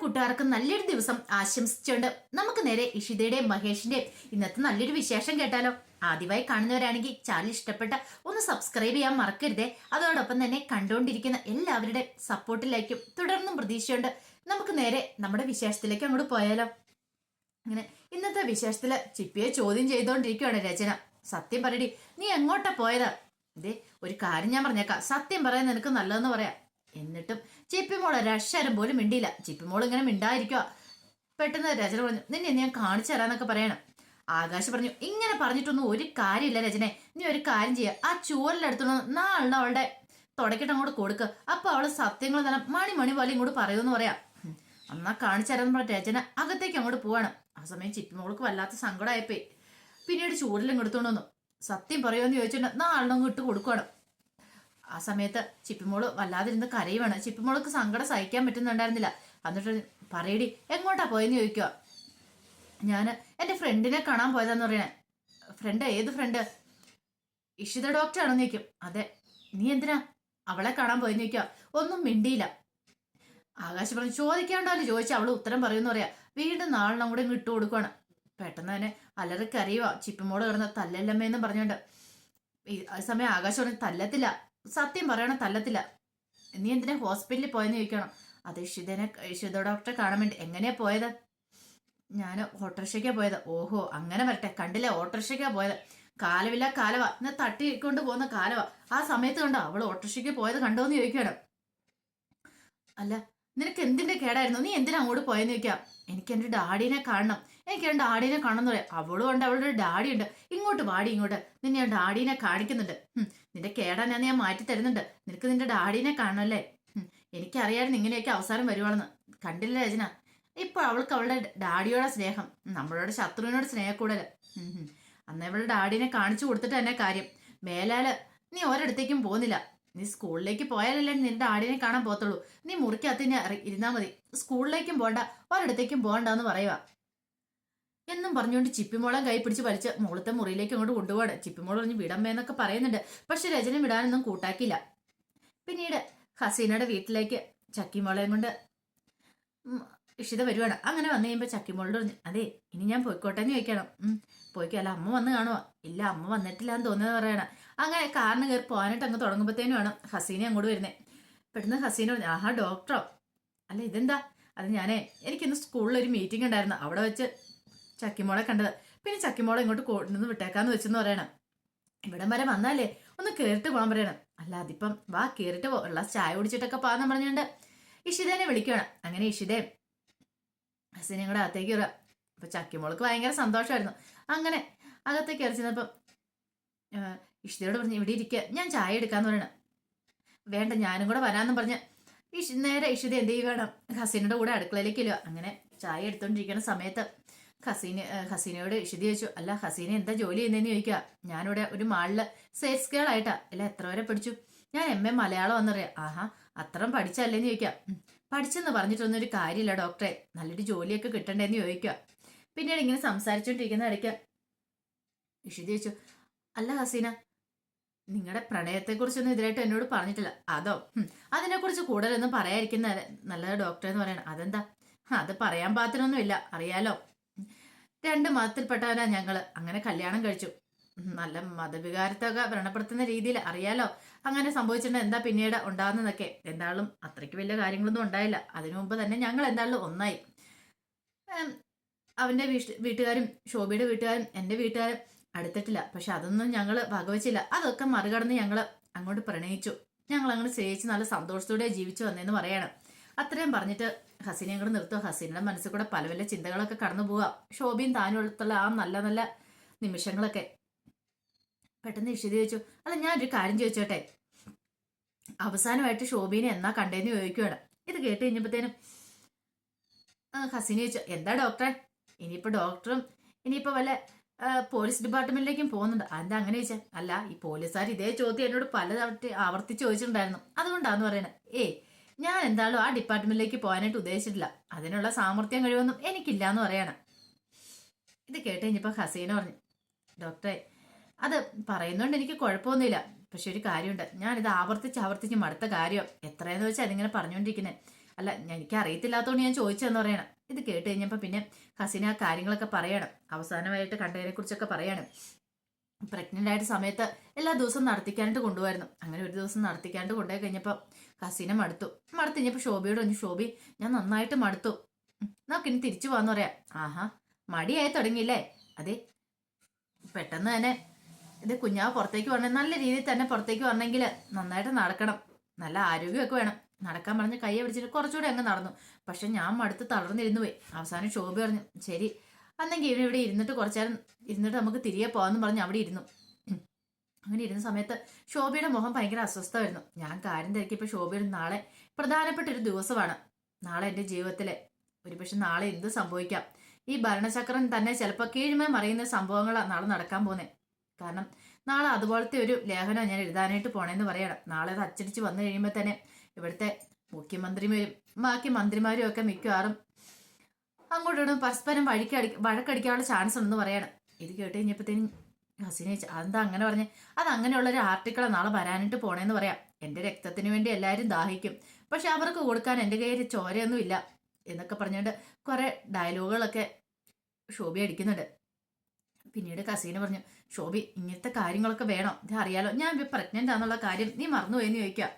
കൂട്ടുകാർക്കും നല്ലൊരു ദിവസം ആശംസിച്ചുകൊണ്ട് നമുക്ക് നേരെ ഇഷിതയുടെയും മഹേഷിന്റെയും ഇന്നത്തെ നല്ലൊരു വിശേഷം കേട്ടാലോ. ആദ്യമായി കാണുന്നവരാണെങ്കിൽ ചാനൽ ഇഷ്ടപ്പെട്ട ഒന്ന് സബ്സ്ക്രൈബ് ചെയ്യാൻ മറക്കരുതേ. അതോടൊപ്പം തന്നെ കണ്ടുകൊണ്ടിരിക്കുന്ന എല്ലാവരുടെ സപ്പോർട്ടിലേക്കും തുടർന്നും പ്രതീക്ഷയുണ്ട്. നമുക്ക് നേരെ നമ്മുടെ വിശേഷത്തിലേക്ക് അങ്ങോട്ട് പോയാലോ. അങ്ങനെ ഇന്നത്തെ വിശേഷത്തിൽ ചിപ്പിയെ ചോദ്യം ചെയ്തുകൊണ്ടിരിക്കുകയാണ് രചന. സത്യം പറയടി നീ എങ്ങോട്ടാ പോയതാ? ഇതേ ഒരു കാര്യം ഞാൻ പറഞ്ഞേക്കാം. സത്യം പറയാൻ നിനക്ക് നല്ലതെന്ന് പറയാം. എന്നിട്ടും ചിപ്പിമോൾ ഒരക്ഷരം പോലും മിണ്ടിയില്ല. ചിപ്പിമോൾ ഇങ്ങനെ മിണ്ടായിരിക്കുക പെട്ടെന്ന് രചന പറഞ്ഞു നിന്നെ ഞാൻ കാണിച്ചു തരാന്നൊക്കെ പറയണം. ആകാശ് പറഞ്ഞു ഇങ്ങനെ പറഞ്ഞിട്ടൊന്നും ഒരു കാര്യമില്ല രചനെ. നീ ഒരു കാര്യം ചെയ്യുക ആ ചൂരലെടുത്തോണ്ട് നാളെ അവളുടെ തുടക്കിട്ട് അങ്ങോട്ട് കൊടുക്കുക അപ്പൊ അവൾ സത്യങ്ങൾ തന്നെ മണി മണി പോലെ ഇങ്ങോട്ട് പറയുമെന്ന് പറയാം. അന്നാ കാണിച്ചു തരാന്ന് പറഞ്ഞ രചന അകത്തേക്ക് അങ്ങോട്ട് പോവാണ്. ആ സമയം ചിപ്പിമോൾക്ക് വല്ലാത്ത സങ്കടമായിപ്പോയി. പിന്നീട് ചൂടിലും എടുത്തോണ്ട് വന്നു. സത്യം പറയുമെന്ന് ചോദിച്ചിട്ട് നാളിനങ്ങ് ഇട്ട് കൊടുക്കുകയാണ് ആ സമയത്ത് ചിപ്പിമോൾ വല്ലാതിരുന്ന് കരയുവാണ്. ചിപ്പിമോൾക്ക് സങ്കടം സഹിക്കാൻ പറ്റുന്നുണ്ടായിരുന്നില്ല. എന്നിട്ട് പറയടി എങ്ങോട്ടാ പോയെന്ന് ചോദിക്കുക ഞാൻ എന്റെ ഫ്രണ്ടിനെ കാണാൻ പോയതാന്ന് പറയണേ. ഫ്രണ്ട്? ഏത് ഫ്രണ്ട്? ഇഷിത ഡോക്ടർ ആണെന്ന് ചോദിക്കും. അതെ. നീ എന്തിനാ അവളെ കാണാൻ പോയെന്ന് ചോദിക്കുക ഒന്നും മിണ്ടിയില്ല. ആകാശ് പറഞ്ഞു ചോദിക്കാണ്ടല്ലോ ചോദിച്ചാൽ അവൾ ഉത്തരം പറയുമെന്ന് പറയാ. വീണ്ടും നാളിനും കൂടെ ഇട്ടു കൊടുക്കുവാണ്. പെട്ടെന്ന് തന്നെ അലറിക്കറിയുവാ ചിപ്പിമോൾ കിടന്ന തല്ലല്ലമ്മേന്നും പറഞ്ഞുകൊണ്ട് ഈ സമയം ആകാശം പറഞ്ഞു തല്ലത്തില്ല. സത്യം പറയണ തല്ലത്തില്ല. നീ എന്തിനാ ഹോസ്പിറ്റലിൽ പോയെന്ന് ചോദിക്കണം? അത് ഇഷിതനെ ഇഷിത ഡോക്ടറെ കാണാൻ വേണ്ടി. എങ്ങനെയാ പോയത്? ഞാൻ ഓട്ടോറിക്ഷയ്ക്കാ പോയത്. ഓഹോ അങ്ങനെ വരട്ടെ. കണ്ടില്ല? ഓട്ടോറിക്ഷയ്ക്കാ പോയത്. കാലമില്ല കാലവ. എന്നെ തട്ടിക്കൊണ്ട് പോകുന്ന കാലവ. ആ സമയത്ത് കണ്ടോ? അവൾ ഓട്ടോറിക്ഷയ്ക്ക് പോയത് കണ്ടോന്ന് എന്ന് ചോദിക്കുകയാണ്. അല്ല നിനക്ക് എന്തിന്റെ കേടായിരുന്നു? നീ എന്തിനാ അങ്ങോട്ട് പോയെന്ന് ചോദിക്കാം. എനിക്ക് എന്റെ ഡാഡിനെ കാണണം. എനിക്ക് എന്റെ ഡാഡിനെ കാണണം എന്ന് പറയാം. അവളും ഉണ്ട് അവളുടെ ഒരു ഡാഡി ഉണ്ട്. ഇങ്ങോട്ട് വാടി ഇങ്ങോട്ട്. നിന്നെ ഞാൻ ഡാഡിനെ കാണിക്കുന്നുണ്ട്. നിന്റെ കേടാനാന്ന് ഞാൻ മാറ്റി തരുന്നുണ്ട്. നിനക്ക് നിന്റെ ഡാഡിനെ കാണണമല്ലേ ഹും, എനിക്കറിയായിരുന്നു ഇങ്ങനെയൊക്കെ അവസാനം വരുവാണെന്ന്. കണ്ടില്ല രചന? ഇപ്പൊ അവൾക്ക് അവളുടെ ഡാഡിയോടെ സ്നേഹം. നമ്മളോട് ശത്രുവിനോട് സ്നേഹ ഉം ഹും. അന്ന് അവളുടെ ഡാഡിനെ കാണിച്ചു കൊടുത്തിട്ട് തന്നെ കാര്യം. മേലാൽ നീ ഒരിടത്തേക്കും പോകുന്നില്ല. നീ സ്കൂളിലേക്ക് പോയാലല്ലേ നിന്റെ ആടിനെ കാണാൻ പോകത്തുള്ളൂ. നീ മുറിക്കകത്ത് ഇരുന്നാ മതി. സ്കൂളിലേക്കും പോണ്ട ഒരിടത്തേക്കും പോകണ്ട എന്ന് പറയുക എന്നും പറഞ്ഞുകൊണ്ട് ചിപ്പിമോളം കൈ പിടിച്ച് വലിച്ച് മുകളത്തെ മുറിയിലേക്ക് അങ്ങോട്ട് കൊണ്ടുപോകണം ചിപ്പിമോൾ പറഞ്ഞ് വിടമ്പേന്നൊക്കെ പറയുന്നുണ്ട്. പക്ഷെ രചന വിടാനൊന്നും കൂട്ടാക്കില്ല പിന്നീട് ഹസീനയുടെ വീട്ടിലേക്ക് ചക്കിമോളെയും കൊണ്ട് ഇഷിത വരുവാണ്. അങ്ങനെ വന്നു കഴിയുമ്പോൾ ചക്കിമോളോട് പറഞ്ഞു അതെ ഇനി ഞാൻ പോയിക്കോട്ടെ എന്ന് ചോദിക്കണം. പോയി പോയിക്കോ അല്ല അമ്മ വന്ന് കാണുവാ? ഇല്ല അമ്മ വന്നിട്ടില്ല എന്ന് തോന്നുന്നത് പറയണം. അങ്ങനെ കാറിന് കയറി പോകാനായിട്ട് അങ്ങ് തുടങ്ങുമ്പോഴത്തേനും വേണം ഹസീനെ അങ്ങോട്ട് വരുന്നത് പെട്ടെന്ന് ഹസീന പറഞ്ഞു ആഹാ ഡോക്ടറോ അല്ല ഇതെന്താ? അത് ഞാനേ എനിക്കിന്ന് സ്കൂളിൽ ഒരു മീറ്റിംഗ് ഉണ്ടായിരുന്നു. അവിടെ വെച്ച് ചക്കിമോളെ കണ്ടത്. പിന്നെ ചക്കിമോളെ ഇങ്ങോട്ട് കൊണ്ടുവന്ന് വിട്ടേക്കാന്ന് വെച്ചെന്ന് പറയണം. ഇവിടം വരെ വന്നാലേ ഒന്ന് കയറിട്ട് പോകാൻ പറയണം. അല്ല അതിപ്പം വാ കയറിട്ട് ഉള്ള ചായ കുടിച്ചിട്ടൊക്കെ പോകാന്ന് പറഞ്ഞുകൊണ്ട് ഇഷിതേനെ വിളിക്കുകയാണ് അങ്ങനെ ഇഷിതേ ഹസീനയും കൂടെ അകത്തേക്ക് കയറുക അപ്പൊ ചക്കിമോൾക്ക് ഭയങ്കര സന്തോഷമായിരുന്നു അങ്ങനെ അകത്തേക്ക് കയറി ചെന്നപ്പം പറഞ്ഞു ഇവിടെ ഇരിക്കുക ഞാൻ ചായ എടുക്കാന്ന് പറയണം. വേണ്ട ഞാനും കൂടെ വരാന്നും പറഞ്ഞ്. ഇഷ് നേരെ ഇഷിത എന്ത് ചെയ്യുകയാണ് ഹസീനയുടെ കൂടെ അടുക്കളയിലേക്ക് ഇല്ല അങ്ങനെ ചായ എടുത്തോണ്ടിരിക്കുന്ന സമയത്ത് ഹസീന ഹസീനയോട് ഇഷിത ചോദിച്ചു അല്ല ഹസീന എന്താ ജോലി ചെയ്യുന്നതെന്ന് ചോദിക്കുക. ഞാനിവിടെ ഒരു മാളിൽ സെയിൽസ് ഗേൾ ആയിട്ടാ അല്ല എത്ര വരെ പഠിച്ചു? ഞാൻ എം എ മലയാളം എന്നറിയാം ആഹാ അത്രയും പഠിച്ചല്ലേന്ന് ചോദിക്കാം "ഉം, പഠിച്ചെന്ന് പറഞ്ഞിട്ടൊന്നും ഒരു കാര്യമില്ല ഡോക്ടറെ. നല്ലൊരു ജോലിയൊക്കെ കിട്ടണ്ടേന്ന് ചോദിക്കുക പിന്നീട് ഇങ്ങനെ സംസാരിച്ചോണ്ടിരിക്കുന്ന ഇടയ്ക്ക് ഇഷിത ചോദിച്ചു അല്ല ഹസീന നിങ്ങളുടെ പ്രണയത്തെക്കുറിച്ചൊന്നും ഇതിലായിട്ട് എന്നോട് പറഞ്ഞിട്ടില്ല. അതോ അതിനെക്കുറിച്ച് കൂടുതലൊന്നും പറയാതിരിക്കുന്ന നല്ലത് ഡോക്ടർ എന്ന് പറയണം. അതെന്താ? അത് പറയാൻ പാത്രമൊന്നുമില്ല അറിയാലോ? രണ്ട് മതത്തിൽപ്പെട്ടവനാ ഞങ്ങൾ. അങ്ങനെ കല്യാണം കഴിച്ചു. നല്ല മതവികാരത്തൊക്കെ വ്രണപ്പെടുത്തുന്ന രീതിയിൽ അറിയാലോ. അങ്ങനെ സംഭവിച്ചിട്ടുണ്ട്. എന്താ പിന്നീട് ഉണ്ടാകുന്നതൊക്കെ? എന്തായാലും അത്രയ്ക്ക് വലിയ കാര്യങ്ങളൊന്നും ഉണ്ടായില്ല. അതിനു മുമ്പ് തന്നെ ഞങ്ങൾ എന്തായാലും ഒന്നായി. അവന്റെ വീട്ടുകാരും ശോഭയുടെ വീട്ടുകാരും എന്റെ വീട്ടുകാരും അടുത്തിട്ടില്ല. പക്ഷെ അതൊന്നും ഞങ്ങൾ വകവച്ചില്ല. അതൊക്കെ മറികടന്ന് ഞങ്ങൾ അങ്ങോട്ട് പ്രണയിച്ചു. ഞങ്ങൾ അങ്ങോട്ട് സ്നേഹിച്ച് നല്ല സന്തോഷത്തോടെ ജീവിച്ചു വന്നേന്ന് പറയണം. അത്രയും പറഞ്ഞിട്ട് ഹസീനെ അങ്ങോട്ട് നിർത്തുക ഹസീനയുടെ മനസ്സിൽ കൂടെ പല പല ചിന്തകളൊക്കെ കടന്നു പോവുക ഷോബിയും താനും ആ നല്ല നല്ല നിമിഷങ്ങളൊക്കെ പെട്ടെന്ന് ഇഷിത ചോദിച്ചു. അല്ല ഞാനൊരു കാര്യം ചോദിച്ചോട്ടെ? അവസാനമായിട്ട് ഷോബീനെ എന്നാ കണ്ടേന്ന് ചോദിക്കുകയാണ് ഇത് കേട്ട് കഴിഞ്ഞപ്പോഴത്തേനും ഹസീന ചോദിച്ചു എന്താ ഡോക്ടറെ? ഇനിയിപ്പോ ഡോക്ടറും ഇനിയിപ്പോ വല്ല പോലീസ് ഡിപ്പാർട്ട്മെന്റിലേക്കും പോകുന്നുണ്ട്. അതെന്താ അങ്ങനെ ചോദിച്ചാൽ അല്ല ഈ പോലീസുകാർ ഇതേ ചോദ്യം എന്നോട് പലതവണ ആവർത്തിച്ച് ചോദിച്ചിട്ടുണ്ടായിരുന്നു. അതുകൊണ്ടാന്ന് പറയണത് ഏ ഞാൻ എന്തായാലും ആ ഡിപ്പാർട്ട്മെന്റിലേക്ക് പോകാനായിട്ട് ഉദ്ദേശിച്ചിട്ടില്ല. അതിനുള്ള സാമർത്ഥ്യം കഴിവൊന്നും എനിക്കില്ല എന്ന് പറയണം. ഇത് കേട്ട് ഹസീന പറഞ്ഞു ഡോക്ടറെ അത് പറയുന്നോണ്ട് എനിക്ക് കുഴപ്പമൊന്നുമില്ല പക്ഷെ ഒരു കാര്യമുണ്ട് ഞാനിത് ആവർത്തിച്ച് ആവർത്തിച്ച് മടുത്ത കാര്യം. എത്രയെന്ന് വെച്ചാൽ അതിങ്ങനെ പറഞ്ഞുകൊണ്ടിരിക്കുന്നത് അല്ല എനിക്ക് അറിയത്തില്ലാത്തതുകൊണ്ട് ഞാൻ ചോദിച്ചതെന്ന് പറയണം. ഇത് കേട്ട് കഴിഞ്ഞപ്പോൾ പിന്നെ ഹസീന ആ കാര്യങ്ങളൊക്കെ പറയണം. അവസാനമായിട്ട് കണ്ടതിനെ കുറിച്ചൊക്കെ പറയണം. പ്രഗ്നന്റ് ആയിട്ട് സമയത്ത് എല്ലാ ദിവസവും നടത്തിക്കാനായിട്ട് കൊണ്ടുപോയിരുന്നു. അങ്ങനെ ഒരു ദിവസം നടത്തിക്കാണ്ട് കൊണ്ടുപോയി കഴിഞ്ഞപ്പോൾ ഹസീന മടുത്തു. മടുത്ത് കഴിഞ്ഞപ്പോൾ ഷോബിയോട് പറഞ്ഞു ഷോബി ഞാൻ നന്നായിട്ട് മടുത്തു. നമുക്ക് നമുക്കിനി തിരിച്ചു പോകാന്ന് പറയാം. ആഹാ മടിയായി തുടങ്ങിയില്ലേ? അതെ പെട്ടെന്ന് തന്നെ ഇത് കുഞ്ഞാവ് പുറത്തേക്ക് വരണം നല്ല രീതിയിൽ തന്നെ പുറത്തേക്ക് വരണമെങ്കിൽ നന്നായിട്ട് നടക്കണം. നല്ല ആരോഗ്യമൊക്കെ വേണം. നടക്കാൻ പറഞ്ഞ് കൈ പിടിച്ചിട്ട് കുറച്ചുകൂടെ അങ്ങ് നടന്നു. പക്ഷെ ഞാൻ മടുത്ത് തളർന്നിരുന്നു പോയി. അവസാനം ശോഭ പറഞ്ഞു ശരി അന്നെങ്കിൽ ഇവൻ ഇവിടെ ഇരുന്നിട്ട് കുറച്ചേരം ഇരുന്നിട്ട് നമുക്ക് തിരികെ പോകാമെന്ന് പറഞ്ഞ് അവിടെ ഇരുന്നു. അങ്ങനെ ഇരുന്ന സമയത്ത് ശോഭയുടെ മുഖം ഭയങ്കര അസ്വസ്ഥമായിരുന്നു. ഞാൻ കാര്യം തിരക്കിയപ്പോൾ ശോഭയുടെ നാളെ പ്രധാനപ്പെട്ട ഒരു ദിവസമാണ്. നാളെ എന്റെ ജീവിതത്തിലെ. ഒരുപക്ഷെ നാളെ എന്ത് സംഭവിക്കാം? ഈ ഭരണചക്രം തന്നെ ചിലപ്പോൾ കീഴ്മേ മറിയുന്ന സംഭവങ്ങളാണ് നാളെ നടക്കാൻ പോകുന്നത് കാരണം നാളെ അതുപോലത്തെ ഒരു ലേഖനം ഞാൻ എഴുതാനായിട്ട് പോണേന്ന് പറയണം. നാളെ അത് അച്ചടിച്ച് വന്നു കഴിയുമ്പോൾ തന്നെ ഇവിടുത്തെ മുഖ്യമന്ത്രിമാരും ബാക്കി മന്ത്രിമാരും ഒക്കെ മിക്കവാറും അങ്ങോട്ടും പരസ്പരം വഴിക്കടി വഴക്കടിക്കാനുള്ള ചാൻസ് ഉണ്ടെന്ന് പറയണം. ഇത് കേട്ട് കഴിഞ്ഞപ്പോഴത്തേനും ഹസീന അതെന്താ അങ്ങനെ പറഞ്ഞ്? അത് അങ്ങനെയുള്ള ഒരു ആർട്ടിക്കിൾ നാളെ വരാനായിട്ട് പോണേന്ന് പറയാം. എന്റെ രക്തത്തിന് വേണ്ടി എല്ലാവരും ദാഹിക്കും. പക്ഷെ അവർക്ക് കൊടുക്കാൻ എന്റെ കയ്യിൽ ചോരയൊന്നും ഇല്ല എന്നൊക്കെ പറഞ്ഞുകൊണ്ട് കുറേ ഡയലോഗുകളൊക്കെ ശോഭി അടിക്കുന്നുണ്ട്. പിന്നീട് കസീന പറഞ്ഞു ഷോബി ഇങ്ങനത്തെ കാര്യങ്ങളൊക്കെ വേണം. ഇത് അറിയാലോ. ഞാൻ പ്രഗ്നന്റ് ആണെന്നുള്ള കാര്യം നീ മറന്നുപോയെന്ന് ചോദിക്കുക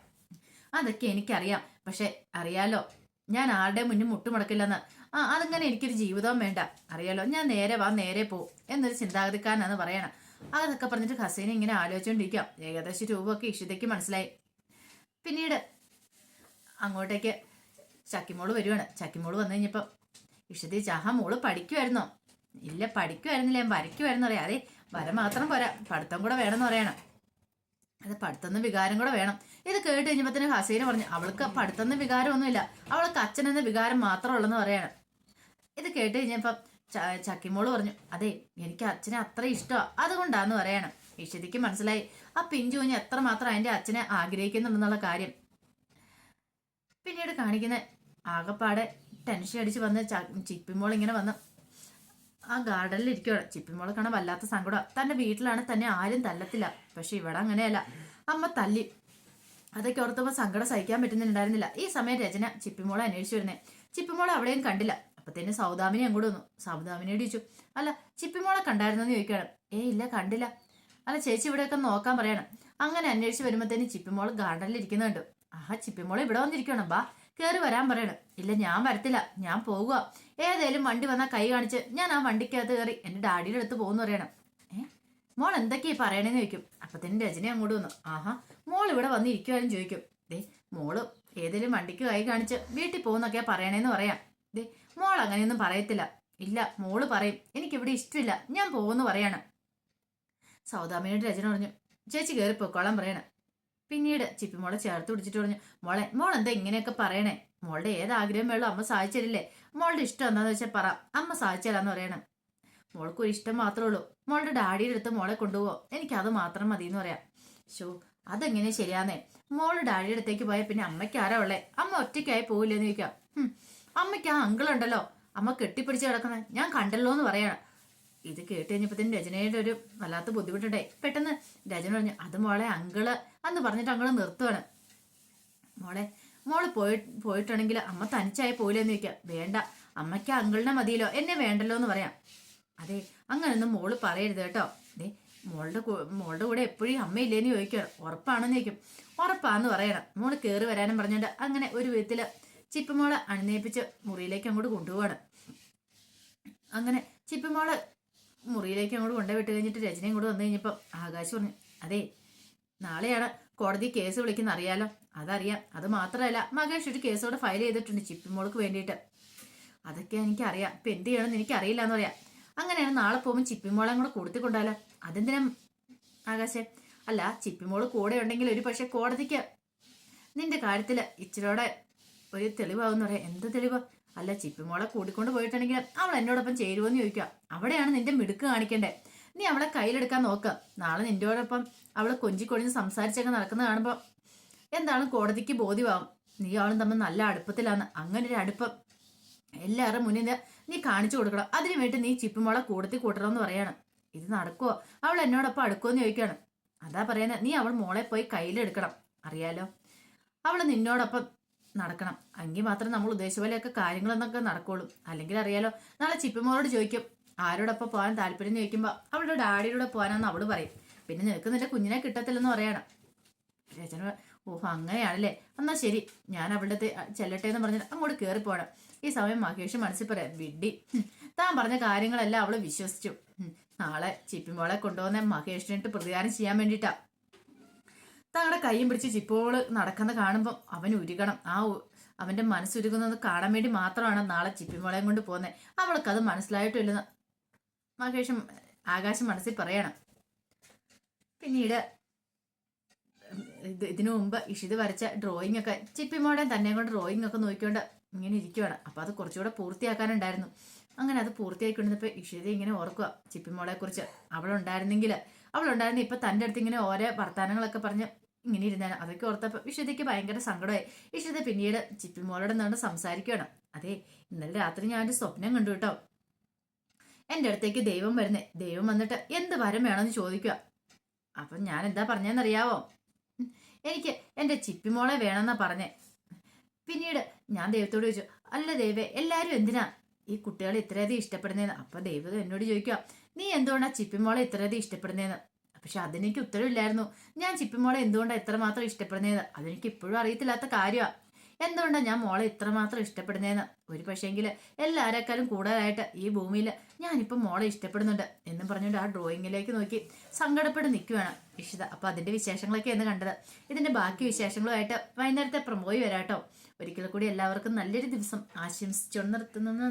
അതൊക്കെ എനിക്കറിയാം. പക്ഷെ അറിയാലോ ഞാൻ ആരുടെ മുന്നിൽ മുട്ടുമുടക്കില്ലെന്ന്. ആ അതങ്ങനെ എനിക്കൊരു ജീവിതവും വേണ്ട. അറിയാലോ ഞാൻ നേരെ വാ നേരെ പോ എന്നൊരു ചിന്താഗതിക്കാരനാന്ന് പറയണം. അതൊക്കെ പറഞ്ഞിട്ട് ഹസീന ഇങ്ങനെ ആലോചിച്ചുകൊണ്ടിരിക്കാം ഏകദേശം രൂപമൊക്കെ ഇഷിതയ്ക്ക് മനസ്സിലായി. പിന്നീട് അങ്ങോട്ടേക്ക് ചക്കിമോൾ വരുവാണ്. ചക്കിമോൾ വന്നു കഴിഞ്ഞപ്പം ഇഷതി ചാഹ മോൾ പഠിക്കുമായിരുന്നോ ഇല്ല പഠിക്കുമായിരുന്നില്ല ഞാൻ വരയ്ക്കുമായിരുന്നു അറിയാം അതെ വര മാത്രം പോരാ പഠിത്തം കൂടെ വേണമെന്ന് പറയണം. അത് പഠിത്തം വികാരം കൂടെ വേണം. ഇത് കേട്ട് കഴിഞ്ഞപ്പോൾ തന്നെ ഹസീന പറഞ്ഞു അവൾക്ക് പഠിത്തം വികാരമൊന്നുമില്ല. അവൾക്ക് അച്ഛൻ എന്ന വികാരം മാത്രമേ ഉള്ളെന്ന് പറയണം. ഇത് കേട്ട് കഴിഞ്ഞപ്പം ചക്കിമോൾ പറഞ്ഞു അതെ എനിക്ക് അച്ഛനെ അത്ര ഇഷ്ടമാണ് അതുകൊണ്ടാന്ന് പറയണം. ഇഷിതിക്ക് മനസ്സിലായി. ആ പിഞ്ചു കുഞ്ഞ് എത്രമാത്രം അതിന്റെ അച്ഛനെ ആഗ്രഹിക്കുന്നുണ്ടെന്നുള്ള കാര്യം. പിന്നീട് കാണിക്കുന്ന ആകപ്പാടെ ടെൻഷൻ അടിച്ച് വന്ന് ചിപ്പിമോൾ ഇങ്ങനെ വന്ന് ആ ഗാർഡനിൽ ഇരിക്കുകയാണ് ചിപ്പിമോളെ കാണാൻ വല്ലാത്ത സങ്കടം. തന്റെ വീട്ടിലാണ് തന്നെ ആരും തല്ലത്തില്ല. പക്ഷെ ഇവിടെ അങ്ങനെയല്ല. അമ്മ തല്ലി. അതൊക്കെ ഓർത്തപ്പോൾ സങ്കടം സഹിക്കാൻ പറ്റുന്നുണ്ടായിരുന്നില്ല. ഈ സമയം രചന ചിപ്പിമോളെ അന്വേഷിച്ചു വരുന്നേ. ചിപ്പിമോളെ അവിടെയും കണ്ടില്ല. അപ്പത്തേന് സൗദാമിനി അങ്ങോട്ട് വന്നു. സൗദാമിനി ചോദിച്ചു അല്ല ചിപ്പിമോളെ കണ്ടായിരുന്നെന്ന് ചോദിക്കുകയാണ്. ഏ ഇല്ല കണ്ടില്ല. അല്ല ചേച്ചി ഇവിടെയൊക്കെ നോക്കാൻ പറയണം. അങ്ങനെ അന്വേഷിച്ച് വരുമ്പോഴത്തേന് ചിപ്പിമോൾ ഗാർഡനിൽ ഇരിക്കുന്നുണ്ട് ആഹാ ചിപ്പിമോൾ ഇവിടെ വന്നിരിക്കണം ബാ. കയറി വരാൻ പറയണം. ഇല്ല ഞാൻ വരത്തില്ല. ഞാൻ പോകുക ഏതേലും വണ്ടി വന്നാൽ കൈ കാണിച്ച് ഞാൻ ആ വണ്ടിക്കകത്ത് കയറി എന്റെ ഡാഡിയുടെ അടുത്ത് പോകുന്നു പറയണം. ഏ? മോൾ എന്തൊക്കെയാ പറയണേന്ന് ചോദിക്കും. അപ്പത്തേനും രജനി അങ്ങോട്ട് വന്നു. ആഹാ മോൾ ഇവിടെ വന്ന് ഇരിക്കുവാനും ചോദിക്കും. ദേ മോൾ ഏതേലും വണ്ടിക്ക് കൈ കാണിച്ച് വീട്ടിൽ പോകുന്നൊക്കെയാ പറയണേന്ന് പറയാം. ദേ മോൾ അങ്ങനെയൊന്നും പറയത്തില്ല. ഇല്ല മോൾ പറയും എനിക്കിവിടെ ഇഷ്ടമില്ല. ഞാൻ പോകുമെന്ന് പറയണം. സൗദാമിനിയുടെ രചന പറഞ്ഞു ചേച്ചി കയറി പൊക്കോളാൻ പറയണം. പിന്നീട് ചിപ്പി ചിപ്പിമോളെ ചേർത്ത് പിടിച്ചിട്ട് പറഞ്ഞു മോളെ മോൾ എന്താ ഇങ്ങനെയൊക്കെ പറയണേ? മോളുടെ ഏത് ആഗ്രഹം വേണോ അമ്മ സാധിച്ചിട്ടില്ലേ മോളുടെ ഇഷ്ടം എന്താന്ന് വെച്ചാൽ പറ അമ്മ സാധിച്ചാലാന്ന് പറയണം. മോൾക്ക് ഒരു ഇഷ്ടം മാത്രമേ ഉള്ളൂ. മോളുടെ ഡാഡിയുടെ അടുത്ത് മോളെ കൊണ്ടുപോകോ എനിക്ക് അത് മാത്രം മതി എന്ന് പറയാം. ഷോ അതെങ്ങനെ ശരിയാന്നേ? മോൾ ഡാഡിയുടെ അടുത്തേക്ക് പോയാൽ പിന്നെ അമ്മയ്ക്ക് ആരാ ഉള്ളേ? അമ്മ ഒറ്റയ്ക്കായി പോവില്ലെന്ന് ചോദിക്കാം. "ഹും, അമ്മയ്ക്ക് ആ അങ്കിളുണ്ടല്ലോ. അമ്മ കെട്ടിപ്പിടിച്ച് കിടക്കുന്നത് ഞാൻ കണ്ടല്ലോ എന്ന് പറയാണ്. ഇത് കേട്ട് കഴിഞ്ഞപ്പോഴത്തേനും രചനയുടെ ഒരു വല്ലാത്ത ബുദ്ധിമുട്ടുണ്ടായി. പെട്ടെന്ന് രചന പറഞ്ഞു അത് മോളെ അങ്കിൾ അന്ന് പറഞ്ഞിട്ട് അങ്കിൾ നിർത്തുവാണ്. മോളെ മോൾ പോയി പോയിട്ടാണെങ്കിൽ അമ്മ തനിച്ചായി പോയില്ലെന്ന് ചോദിക്കാം. വേണ്ട അമ്മയ്ക്ക് അങ്കിളിനെ മതിയല്ലോ. എന്നെ വേണ്ടല്ലോ എന്ന് പറയാം. അതെ അങ്ങനൊന്നും മോൾ പറയരുത് കേട്ടോ. ദേ മോളുടെ മോളുടെ കൂടെ എപ്പോഴും അമ്മയില്ലേന്ന് ചോദിക്കണം ഉറപ്പാണെന്ന് ചോദിക്കും. ഉറപ്പാന്ന് പറയണം. മോൾ കയറി വരാനും പറഞ്ഞുകൊണ്ട് അങ്ങനെ ഒരു വിധത്തിൽ ചിപ്പുമോളെ അണിനയിപ്പിച്ച് മുറിയിലേക്ക് അങ്ങോട്ട് കൊണ്ടുപോവാണ്. അങ്ങനെ ചിപ്പുമോൾ മുറിയിലേക്ക് അങ്ങോട്ട് കൊണ്ടുപോയിട്ട് കഴിഞ്ഞിട്ട് രചനയും കൂടെ വന്നു കഴിഞ്ഞപ്പോൾ ആകാശ് പറഞ്ഞു അതെ നാളെയാണ് കോടതി കേസ് വിളിക്കുന്ന അറിയാലോ? അതറിയാം. അത് മാത്രമല്ല മകേഷ് ഒരു കേസോടെ ഫയൽ ചെയ്തിട്ടുണ്ട് ചിപ്പിമോൾക്ക് വേണ്ടിയിട്ട്. അതൊക്കെ എനിക്കറിയാം. ഇപ്പം എന്ത് ചെയ്യണമെന്ന് എനിക്കറിയില്ല എന്ന് പറയാം. അങ്ങനെയാണ് നാളെ പോകുമ്പോൾ ചിപ്പിമോളെ കൂടെ കൊടുത്തിക്കൊണ്ടാലോ? അതെന്തിനാ ആകാശേ? അല്ല ചിപ്പിമോൾ കൂടെ ഉണ്ടെങ്കിൽ ഒരു പക്ഷേ കോടതിക്ക് നിന്റെ കാര്യത്തിൽ ഇച്ചിരിയോടെ ഒരു തെളിവാന്ന് പറയാം. എന്ത് തെളിവ്? അല്ല ചിപ്പിമോളെ കൂടിക്കൊണ്ട് പോയിട്ടുണ്ടെങ്കിൽ അവൾ എന്നോടൊപ്പം ചേരുവെന്ന് ചോദിക്കുക. അവിടെയാണ് നിന്റെ മിടുക്ക് കാണിക്കണ്ടേ. നീ അവളെ കയ്യിലെടുക്കാൻ നോക്കുക നാളെ നിന്റോടൊപ്പം അവൾ കൊഞ്ചിക്കൊഴിഞ്ഞ് സംസാരിച്ചൊക്കെ നടക്കുന്ന കാണുമ്പോൾ എന്താണ് കോടതിക്ക് ബോധ്യമാവും. നീ അവളും തമ്മിൽ നല്ല അടുപ്പത്തിലാണ് അങ്ങനെ ഒരു അടുപ്പം എല്ലാവരും മുന്നിൽ നീ കാണിച്ചു കൊടുക്കണം. അതിനു വേണ്ടി നീ ചിപ്പുമോളെ കൂടത്തി കൂട്ടണമെന്ന് പറയാണ്. ഇത് നടക്കുവോ? അവൾ എന്നോടൊപ്പം അടുക്കുമെന്ന് ചോദിക്കുകയാണ്. അതാ പറയുന്നത് നീ അവൾ മോളെ പോയി കയ്യിലെടുക്കണം. അറിയാലോ? അവൾ നിന്നോടൊപ്പം നടക്കണം. എങ്കിൽ മാത്രം നമ്മൾ ഉദ്ദേശിച്ച പോലെയൊക്കെ കാര്യങ്ങളെന്നൊക്കെ നടക്കുള്ളൂ. അല്ലെങ്കിൽ അറിയാലോ നാളെ ചിപ്പിമോളോട് ചോദിക്കും ആരോടൊപ്പം പോകാൻ താല്പര്യം? ചോദിക്കുമ്പോൾ അവളുടെ ഡാഡിയുടെ പോകാനാന്ന് അവൾ പറയും. പിന്നെ നിനക്ക് നിന്റെ കുഞ്ഞിനെ കിട്ടത്തില്ലെന്ന് പറയണം. രചന ഓഹോ അങ്ങനെയാണല്ലേ. എന്നാ ശരി ഞാൻ അവളുടെ ചെല്ലട്ടെ എന്ന് പറഞ്ഞിട്ട് അങ്ങോട്ട് കയറി പോകണം ഈ സമയം മഹേഷ് മനസ്സിൽ പറയാം വിഡ്ഡി. താൻ പറഞ്ഞ കാര്യങ്ങളെല്ലാം അവൾ വിശ്വസിച്ചു. നാളെ ചിപ്പിമോളെ കൊണ്ടുപോകുന്ന മഹേഷിനിട്ട് പ്രതികാരം ചെയ്യാൻ വേണ്ടിയിട്ടാ. തങ്ങളുടെ കൈയും പിടിച്ച് ചിപ്പോൾ നടക്കുന്ന കാണുമ്പോൾ അവൻ ഉരുകണം. ആ അവന്റെ മനസ്സുരുകുന്നത് കാണാൻ വേണ്ടി മാത്രമാണ് നാളെ ചിപ്പിമോളെയും കൊണ്ട് പോകുന്നത് അവൾക്കത് മനസ്സിലായിട്ടില്ലെന്ന് മഹേഷും ആകാശം മനസ്സിൽ പറയണം. പിന്നീട് ഇത് ഇതിനു മുമ്പ് ഇഷിത് വരച്ച ഡ്രോയിങ് ഒക്കെ ചിപ്പിമോടെ തന്നെ കൊണ്ട് ഡ്രോയിങ് ഒക്കെ നോക്കിക്കൊണ്ട് ഇങ്ങനെ ഇരിക്കുവാണ്. അപ്പൊ അത് കുറച്ചുകൂടെ പൂർത്തിയാക്കാനുണ്ടായിരുന്നു. അങ്ങനെ അത് പൂർത്തിയാക്കിക്കൊണ്ടിരുന്നപ്പോ ഇഷിത ഇങ്ങനെ ഓർക്കുക ചിപ്പിമോളെ കുറിച്ച് അവളുണ്ടായിരുന്നെങ്കിൽ അവളുണ്ടായിരുന്ന ഇപ്പൊ തന്റെ അടുത്ത് ഇങ്ങനെ ഓരോ വർത്തമാനങ്ങളൊക്കെ പറഞ്ഞ് ഇങ്ങനെ ഇരുന്നാണ്. അതൊക്കെ ഓർത്തപ്പോൾ വിഷുതയ്ക്ക് ഭയങ്കര സങ്കടമായി. വിഷുത പിന്നീട് ചിപ്പി ചിപ്പിമോളോട് നിന്നുകൊണ്ട് സംസാരിക്കുകയാണ് അതെ ഇന്നലെ രാത്രി ഞാൻ ഒരു സ്വപ്നം കണ്ടു കേട്ടോ. എന്റെ അടുത്തേക്ക് ദൈവം വരുന്നേ. ദൈവം വന്നിട്ട് എന്ത് വരം വേണമെന്ന് ചോദിക്കുക അപ്പം ഞാൻ എന്താ പറഞ്ഞെന്നറിയാവോ? എനിക്ക് എന്റെ ചിപ്പി മോളെ വേണമെന്നാ പറഞ്ഞേ. പിന്നീട് ഞാൻ ദൈവത്തോട് ചോദിച്ചു അല്ല ദൈവേ എല്ലാവരും എന്തിനാ? ഈ കുട്ടികളെ ഇത്രയധികം ഇഷ്ടപ്പെടുന്നതെന്ന് അപ്പൊ ദൈവം എന്നോട് ചോദിക്കുക നീ എന്തുകൊണ്ടാ ചിപ്പിമോളെ ഇത്രയധികം ഇഷ്ടപ്പെടുന്നതെന്ന് പക്ഷെ അതെനിക്ക് ഉത്തരവില്ലായിരുന്നു. ഞാൻ ചിപ്പിമോളെ എന്തുകൊണ്ടാണ് ഇത്രമാത്രം ഇഷ്ടപ്പെടുന്നത് അതെനിക്ക് ഇപ്പോഴും അറിയത്തില്ലാത്ത കാര്യമാണ് എന്തുകൊണ്ടാണ് ഞാൻ മോളെ ഇത്രമാത്രം ഇഷ്ടപ്പെടുന്നതെന്ന് ഒരു പക്ഷേങ്കിൽ എല്ലാവരെക്കാളും കൂടുതലായിട്ട് ഈ ഭൂമിയിൽ ഞാനിപ്പോൾ മോളെ ഇഷ്ടപ്പെടുന്നുണ്ട് എന്നും പറഞ്ഞുകൊണ്ട് ആ ഡ്രോയിങ്ങിലേക്ക് നോക്കി സങ്കടപ്പെട്ട് നിൽക്കുകയാണ് ഇഷിത. അപ്പോൾ അതിന്റെ വിശേഷങ്ങളൊക്കെ എന്ന് കണ്ടത്. ഇതിന്റെ ബാക്കി വിശേഷങ്ങളുമായിട്ട് വൈകുന്നേരത്തെ പ്രമോയി വരാട്ടോ. ഒരിക്കൽ കൂടി എല്ലാവർക്കും നല്ലൊരു ദിവസം ആശംസിച്ചുകൊണ്ട് നിർത്തുന്നു.